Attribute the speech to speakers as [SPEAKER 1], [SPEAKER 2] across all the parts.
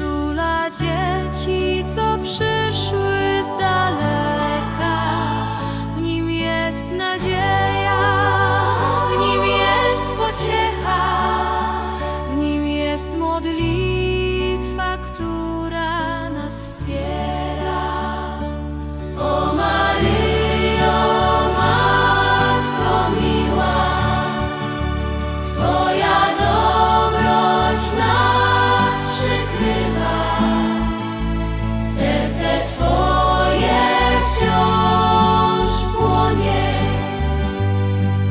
[SPEAKER 1] przytula dzieci, co przyszły z daleka. W nim jest nadzieja, w nim jest pociecha, w nim jest modlitwa.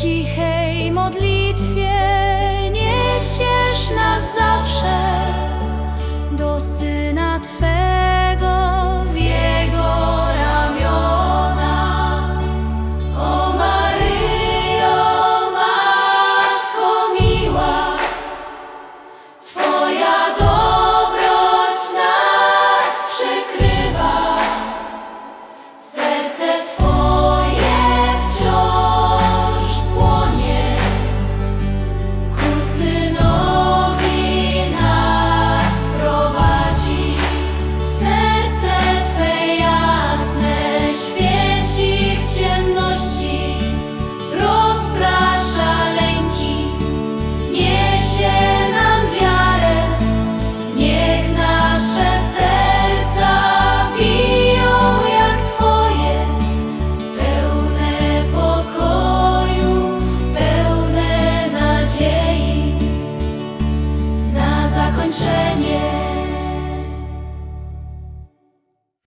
[SPEAKER 1] cichej modlitwie niesiesz nas zawsze do Syna Twego w Jego ramiona. O Maryjo, Matko miła, Twoja dobroć nas przykrywa, serce Twoje